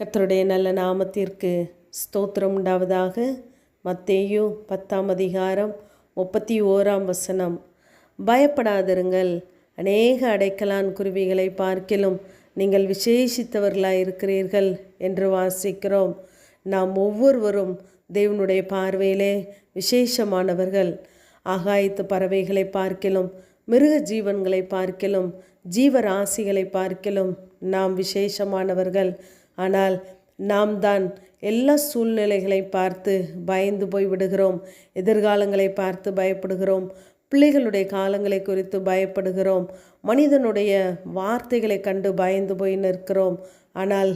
கத்தருடைய நல்ல நாமத்திற்கு ஸ்தோத்திரம் உண்டாவதாக. மத்தேயு பத்தாம் அதிகாரம் முப்பத்தி ஓராம் வசனம். பயப்படாதிருங்கள். அநேக அடைக்கலான் குருவிகளை பார்க்கிலும் நீங்கள் விசேஷித்தவர்களாய் இருக்கிறீர்கள் என்று வாசிக்கிறோம். நாம் ஒவ்வொருவரும் தேவனுடைய பார்வையிலே விசேஷமானவர்கள். ஆகாயத்து பறவைகளை பார்க்கிலும் மிருக ஜீவன்களை பார்க்கிலும் ஜீவராசிகளை பார்க்கிலும் நாம் விசேஷமானவர்கள். ஆனால் நாம் தான் எல்லா சூழ்நிலைகளை பார்த்து பயந்து போய் விடுகிறோம். எதிர்காலங்களை பார்த்து பயப்படுகிறோம். பிள்ளைகளுடைய காலங்களை குறித்து பயப்படுகிறோம். மனிதனுடைய வார்த்தைகளை கண்டு பயந்து போய் நிற்கிறோம். ஆனால்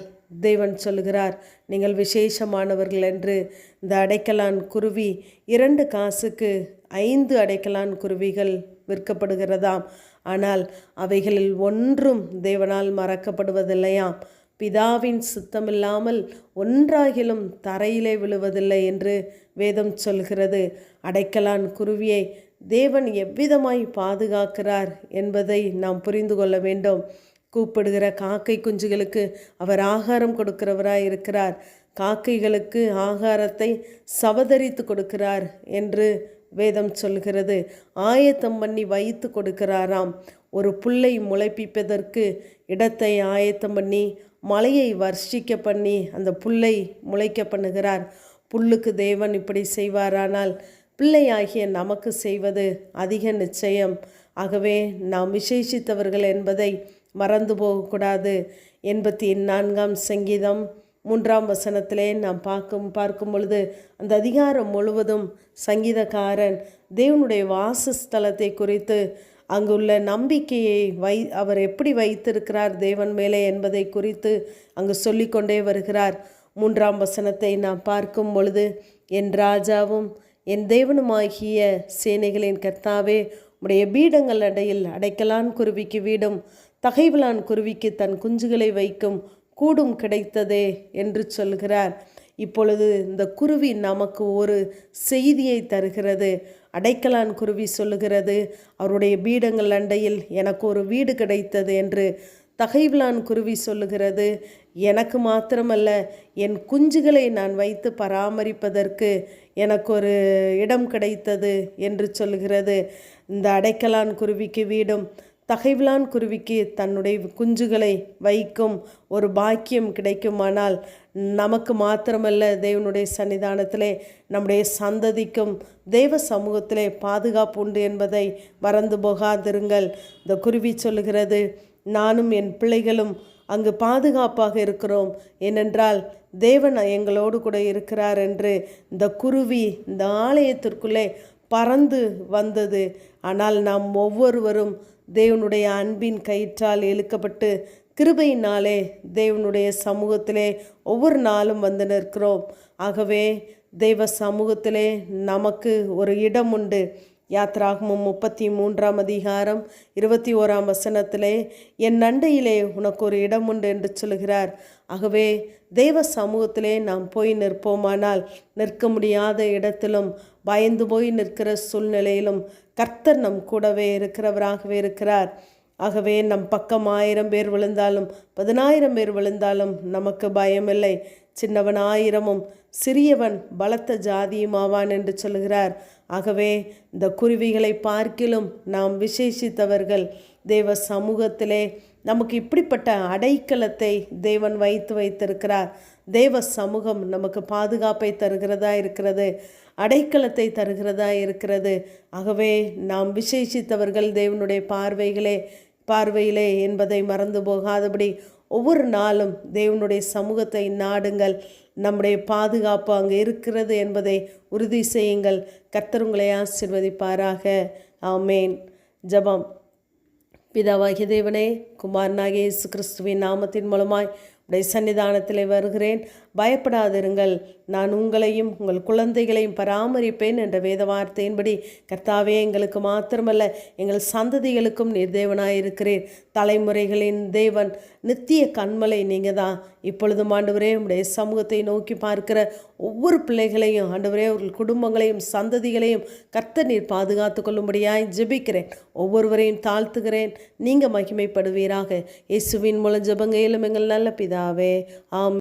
தேவன் சொல்கிறார் நீங்கள் விசேஷமானவர்கள் என்று. இந்த அடைக்கலான் குருவி இரண்டு காசுக்கு ஐந்து அடைக்கலான் குருவிகள் விற்கப்படுகிறதாம். ஆனால் அவைகளில் ஒன்றும் தேவனால் மறக்கப்படுவதில்லையாம். பிதாவின் சுத்தமில்லாமல் ஒன்றாகிலும் தரையிலே விழுவதில்லை என்று வேதம் சொல்கிறது. அடைக்கலான் குருவியை தேவன் எவ்விதமாய் பாதுகாக்கிறார் என்பதை நாம் புரிந்து கொள்ள வேண்டும். கூப்பிடுகிற காக்கை குஞ்சுகளுக்கு அவர் ஆகாரம் கொடுக்கிறவராய் இருக்கிறார். காக்கைகளுக்கு ஆகாரத்தை சவதரித்து கொடுக்கிறார் என்று வேதம் சொல்கிறது ஆயத்தம் பண்ணி வைத்து கொடுக்கிறாராம். ஒரு புல்லை முளைப்பிப்பதற்கு இடத்தை ஆயத்தம் பண்ணி மலையை வர்ஷிக்க பண்ணி அந்த புல்லை முளைக்க பண்ணுகிறார். புல்லுக்கு தேவன் இப்படி செய்வாரானால் பிள்ளையாகிய நமக்கு செய்வது அதிக நிச்சயம். ஆகவே நாம் விசேஷித்தவர்கள் என்பதை மறந்து போகக்கூடாது. எண்பத்தி நான்காம் சங்கீதம் மூன்றாம் வசனத்திலே நாம் பார்க்கும் பார்க்கும் பொழுது அந்த அதிகாரம் முழுவதும் சங்கீதக்காரன் தேவனுடைய வாசஸ்தலத்தை குறித்து அங்குள்ள நம்பிக்கையை வை அவர் எப்படி வைத்திருக்கிறார் தேவன் மேலே என்பதை குறித்து அங்கு சொல்லிக்கொண்டே வருகிறார். மூன்றாம் வசனத்தை நாம் பார்க்கும் பொழுது என் ராஜாவும் என் தேவனுமாகிய சேனைகளின் கர்த்தாவே உடைய பீடங்கள் அடையில் அடைக்கலான் குருவிக்கு வீடும் தகைவலான் குருவிக்கு தன் குஞ்சுகளை வைக்கும் கூடும் கிடைத்ததே என்று சொல்கிறார். இப்பொழுது இந்த குருவி நமக்கு ஒரு செய்தியை தருகிறது. அடைக்கலான் குருவி சொல்லுகிறது அவருடைய பீடங்கள் அண்டையில் எனக்கு ஒரு வீடு கிடைத்தது என்று தகைவிலான் குருவி சொல்லுகிறது. எனக்கு மாத்திரமல்ல என் குஞ்சுகளை நான் வைத்து பராமரிப்பதற்கு எனக்கு ஒரு இடம் கிடைத்தது என்று சொல்லுகிறது. இந்த அடைக்கலான் குருவிக்கு வீடும் தகைவிலான் குருவிக்கு தன்னுடைய குஞ்சுகளை வைக்கும் ஒரு பாக்கியம் கிடைக்குமானால் நமக்கு மாத்திரமல்ல தேவனுடைய சன்னிதானத்திலே நம்முடைய சந்ததிக்கும் தெய்வ சமூகத்திலே பாதுகாப்பு உண்டு என்பதை மறந்து போகாதிருங்கள். இந்த குருவி சொல்லுகிறது நானும் என் பிள்ளைகளும் அங்கு பாதுகாப்பாக இருக்கிறோம். ஏனென்றால் தேவன் எங்களோடு கூட இருக்கிறார் என்று இந்த குருவி இந்த ஆலயத்திற்குள்ளே பறந்து வந்தது. ஆனால் நாம் ஒவ்வொருவரும் தேவனுடைய அன்பின் கயிற்றால் இழுக்கப்பட்டு கிருபையினாலே தேவனுடைய சமூகத்திலே ஒவ்வொரு நாளும் வந்து நிற்கிறோம். ஆகவே தெய்வ சமூகத்திலே நமக்கு ஒரு இடம் உண்டு. யாத்ராகமும் முப்பத்தி மூன்றாம் அதிகாரம் இருபத்தி ஓராம் வசனத்திலே என் நண்டையிலே உனக்கு ஒரு இடம் உண்டு என்று சொல்கிறார் ஆகவே தெய்வ சமூகத்திலே நாம் போய் நிற்போமானால் நிற்க முடியாத இடத்திலும் பயந்து போய் நிற்கிற சூழ்நிலையிலும் கர்த்தர் நம் கூடவே இருக்கிறவராகவே இருக்கிறார். ஆகவே நம் பக்கம் ஆயிரம் பேர் விழுந்தாலும் பதினாயிரம் பேர் விழுந்தாலும் நமக்கு பயமில்லை. சின்னவன் ஆயிரமும் சிறியவன் பலத்த ஜாதியுமாவான் என்று சொல்கிறார். ஆகவே இந்த குருவிகளை பார்க்கிலும் நாம் விசேஷித்தவர்கள் தேவ சமூகத்திலே நமக்கு இப்படிப்பட்ட அடைக்கலத்தை தேவன் வைத்து வைத்திருக்கிறார். தேவ சமூகம் நமக்கு பாதுகாப்பை தருகிறதா இருக்கிறது? அடைக்கலத்தை தருகிறதா இருக்கிறது? ஆகவே நாம் விசேஷித்தவர்கள் தேவனுடைய பார்வைகளே பார்வையிலே என்பதை மறந்து போகாதபடி ஒவ்வொரு நாளும் தேவனுடைய சமூகத்தை நாடுங்கள். நம்முடைய பாதுகாப்பு அங்கே இருக்கிறது என்பதை உறுதி செய்யுங்கள். கர்த்தர் உங்களை ஆசிர்வதிப்பாராக. ஆமேன். ஜபம். பிதாவாகிய தேவனே குமாரனாகிய இயேசு கிறிஸ்துவின் நாமத்தின் மூலமாய் உடைய சன்னிதானத்தில் வருகிறேன். பயப்படாதிருங்கள். நான் உங்களையும் உங்கள் குழந்தைகளையும் பராமரிப்பேன் என்ற வேத வார்த்தையின்படி கர்த்தாவே எங்களுக்கு மாத்திரமல்ல எங்கள் சந்ததிகளுக்கும் நீர் தேவனாயிருக்கிறேன் தலைமுறைகளின் தேவன் நித்திய கண்மலை நீங்கள் தான் இப்பொழுதும் ஆண்டவரே உடைய சமூகத்தை நோக்கி பார்க்கிற ஒவ்வொரு பிள்ளைகளையும் ஆண்டவரே அவர்கள் குடும்பங்களையும் சந்ததிகளையும் கர்த்த நீர் பாதுகாத்து கொள்ளும்படியாய் ஜெபிக்கிறேன். ஒவ்வொருவரையும் தாழ்த்துகிறேன். நீங்கள் மகிமைப்படுவீராக. இயேசுவின் மூலம் ஜபங்கையிலும் எங்கள் நல்ல பிதாவே. ஆம்